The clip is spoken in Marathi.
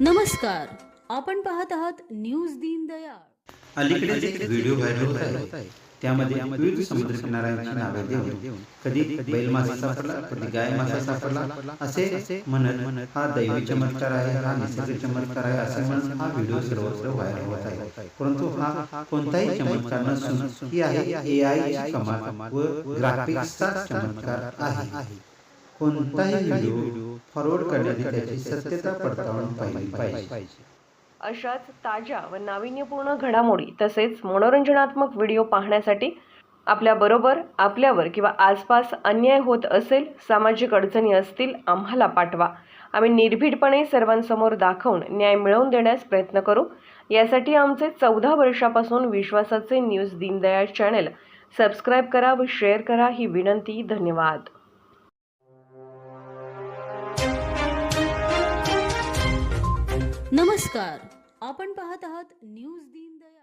नमस्कार आपण पाहत आहात न्यूज दीनदयाळ अलीकडेच एक व्हिडिओ व्हायरल होत आहे त्यामध्ये विविध समुद्र किनाऱ्यांची नावे देऊन कधी बैल मासा सापडला कधी गाय मासा सापडला असे म्हणत हा दैवी चमत्कार आहे हा निसर्ग चमत्कार आहे असे म्हणून हा व्हिडिओ सर्वत्र व्हायरल होत आहे. परंतु हा कोणताही चमत्कार नसून ही आहे ए आय कमाल व ग्राफिक्सचा चमत्कार आहे. कोणताही व्हिडिओ फॉरवर्ड करण्याची त्याची सत्यता पडताळून पाहिली पाहिजे. अशाच ताज्या व नाविन्यपूर्ण घडामोडी तसेच मनोरंजनात्मक व्हिडिओ पाहण्यासाठी आपल्याबरोबर आपल्यावर किंवा आसपास अन्याय होत असेल सामाजिक अडचणी असतील आम्हाला पाठवा. आम्ही निर्भीडपणे सर्वांसमोर दाखवून न्याय मिळवून देण्यास प्रयत्न करू. यासाठी आमचे चौदा वर्षापासून विश्वासाचे न्यूज दीनदयाळ चॅनल सबस्क्राईब करा व शेअर करा ही विनंती. धन्यवाद. नमस्कार. आपण पाहत आहात न्यूज दीनदयाळ